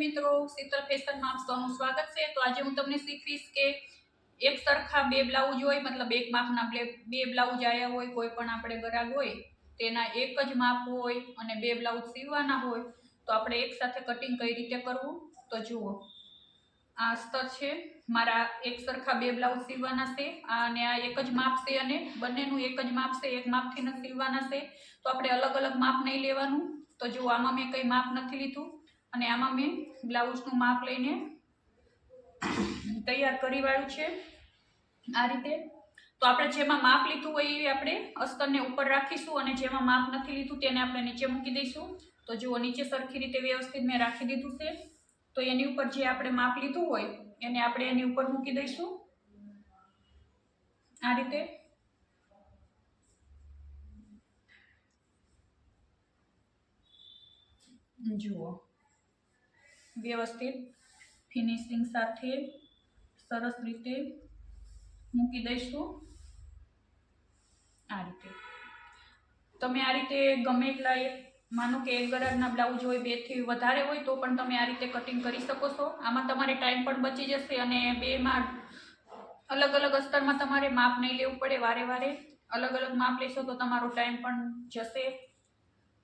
મિત્રો, શીતલ ફેશનમાં આપ સ્વાગત છે. તો આજે હું તમને શીખવીશ કે એક સરખા બે બ્લાઉઝ હોય, મતલબ એક માપના બે બ્લાઉઝ આવ્યા હોય, કોઈ પણ આપણે ગરાગ હોય, તેના એક જ માપ હોય અને બે બ્લાઉઝ સીવવાના હોય, તો આપણે એકસાથે કટિંગ કઈ રીતે કરવું? તો જુઓ. આ સ્તર છે. મારા એક સરખા બે બ્લાઉઝ સીવવાના છે. અને આ એક જ માપ છે અને બંનેનું એક જ માપ છે. એક માપથી ન સીવવાના છે. તો આપણે અલગ અલગ માપ નહીં લેવાનું. તો જુઓ, આમાં મેં કંઈ માપ નથી લીધું. અને આમાં મેં બ્લાઉઝનું માપ લઈને તૈયાર કરી વાળું છે આ રીતે. તો આપણે જેમાં માપ લીધું હોય એ આપણે અસ્તરને ઉપર રાખીશું અને જેમાં માપ નથી લીધું તેને આપણે નીચે મૂકી દઈશું. તો જુઓ, નીચે સરખી રીતે વ્યવસ્થિત મેં રાખી દીધું છે. તો એની ઉપર જે આપણે માપ લીધું હોય, એને આપણે એની ઉપર મૂકી દઈશું. આ રીતે. જુઓ. વ્યવસ્થિત ફિનિશિંગ સાથે સરસ રીતે મૂકી દઈશું. આ રીતે. તમે આ રીતે ગમે એટલા માનો કે એક ગરાજના બ્લાઉઝ હોય બેથી વધારે હોય, તો પણ તમે આ રીતે કટિંગ કરી શકો છો. આમાં તમારે ટાઈમ પણ બચી જશે અને બેમાં અલગ અલગ અસ્તરમાં તમારે માપ નહીં લેવું પડે, વારે વારે અલગ અલગ માપ લેશો તો તમારો ટાઈમ પણ જશે.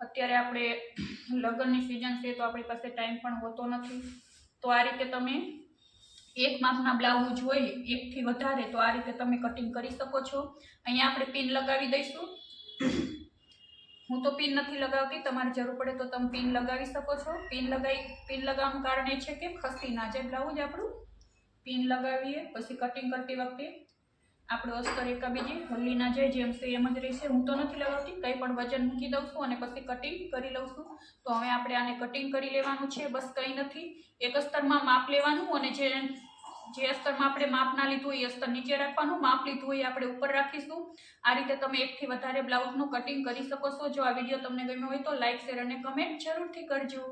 અત્યારે આપણે લગ્નની સિઝન છે તો આપણી પાસે ટાઈમ પણ હોતો નથી. તો આ રીતે તમે એક માપના બ્લાઉઝ હોય એકથી વધારે તો આ રીતે તમે કટિંગ કરી શકો છો. અહીંયા આપણે પિન લગાવી દઈશું. હું તો પિન નથી લગાવતી, તમારે જરૂર પડે તો તમે પિન લગાવી શકો છો. પિન લગાવી પિન લગાવવાનું કારણ એ છે કે ખસી ના જાય બ્લાઉઝ આપણું પિન લગાવીએ, પછી કટિંગ કરતી વખતે આપણું અસ્તર એકાબીજી હલ્લી ના જાય, જેમ છે એમ જ રહેશે. હું તો નથી લગાવતી, કંઈ પણ વજન મૂકી દઉં છું અને પછી કટિંગ કરી લઉં છું. તો હવે આપણે આને કટિંગ કરી લેવાનું છે, બસ કંઈ નથી. એક અસ્તરમાં માપ લેવાનું અને જે જે અસ્તરમાં આપણે માપ ના લીધું હોય એ અસ્તર નીચે રાખવાનું. માપ લીધું હોય આપણે ઉપર રાખીશું. આ રીતે તમે એકથી વધારે બ્લાઉઝનું કટિંગ કરી શકો છો. જો આ વીડિયો તમને ગમ્યો હોય તો લાઇક શેર અને કમેન્ટ જરૂરથી કરજો.